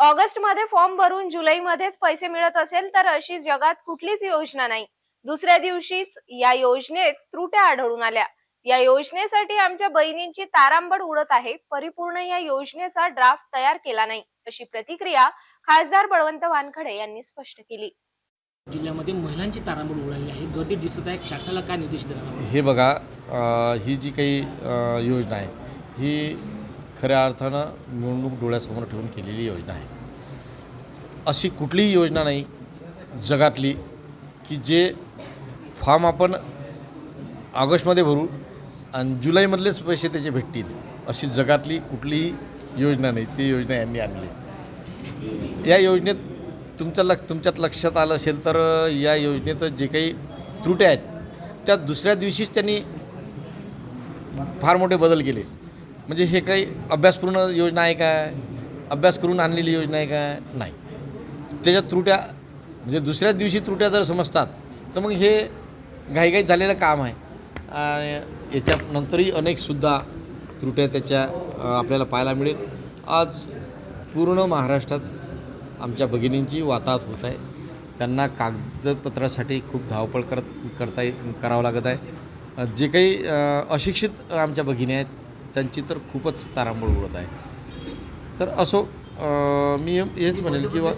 ऑगस्टमध्ये फॉर्म भरून जुलैमध्येच पैसे मिळत असेल तर अशी जगात कुठलीच योजना नाही. दुसऱ्या दिवशीच या योजनेत त्रुट्या आढळून आल्या. या योजनेसाठी आमच्या बहिणींची तारांबळ उडत आहे. परिपूर्ण या योजनेचा ड्राफ्ट तयार केला नाही अशी प्रतिक्रिया खासदार बळवंत वानखडे यांनी स्पष्ट केली. जिल्ह्यामध्ये महिलांची तारांबळ उडालेली आहे. गर्दी दिसत आहे. शासनाला काय निर्देश देणार? हे बघा अ, ही जी काही योजना आहे ही खऱ्या अर्थानं निवडणूक डोळ्यासमोर ठेवून केलेली योजना आहे. अशी कुठलीही योजना नाही जगातली की जे फॉर्म आपण ऑगस्टमध्ये भरू आणि जुलैमधलेच पैसे त्याचे भेटतील अशी जगातली कुठलीही योजना नाही ती योजना यांनी आणली. या योजनेत तुमचं लक्ष तुमच्यात लक्षात आलं असेल तर या योजनेत जे काही त्रुट्या आहेत त्या दुसऱ्या दिवशीच त्यांनी फार मोठे बदल केले. म्हणजे हे काही अभ्यासपूर्ण योजना आहे काय? अभ्यास करून आणलेली योजना आहे काय? नाही. त्याच्यात त्रुट्या म्हणजे दुसऱ्याच दिवशी त्रुट्या जर समजतात तर मग हे घाईघाईत झालेलं काम आहे. आणि याच्यानंतरही अनेकसुद्धा त्रुट्या त्याच्या आपल्याला पाहायला मिळेल. आज पूर्ण महाराष्ट्रात आमच्या भगिनींची वाताहत होत आहे. त्यांना कागदपत्रासाठी खूप धावपळ करत करता ये- करावं लागत आहे. जे काही अशिक्षित आमच्या भगिनी आहेत त्यांची तर खूपच तारांबळ उडत आहे. तर असो मी हेच म्हणेल किंवा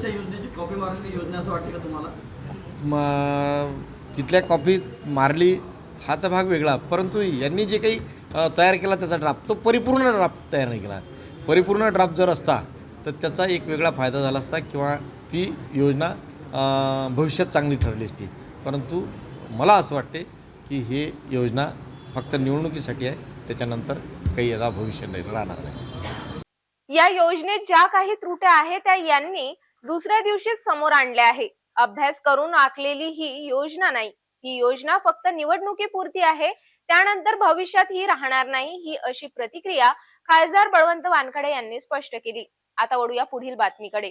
तिथल्या कॉफी मारली हा तर भाग वेगळा. परंतु यांनी जे काही तयार केला त्याचा ड्राफ्ट तो परिपूर्ण ड्राफ्ट तयार नाही केला. परिपूर्ण ड्राफ्ट जर असता तर त्याचा एक वेगळा फायदा झाला असता किंवा ती योजना भविष्यात चांगली ठरली असती. परंतु मला असं वाटते की ही योजना फक्त निवडणुकीसाठी आहे. त्याच्यानंतर काही याचा भविष्य नाही राहणार नाही. या योजनेत ज्या काही त्रुट्या आहेत त्या यांनी दुसऱ्या दिवशीच समोर आणल्या आहे अभ्यास करून आखलेली ही योजना नाही. ही योजना फक्त निवडणुकीपुरती आहे. त्यानंतर भविष्यात ही राहणार नाही ही अशी प्रतिक्रिया खासदार बळवंत वानखडे यांनी स्पष्ट केली. आता वळूया पुढील बातमीकडे.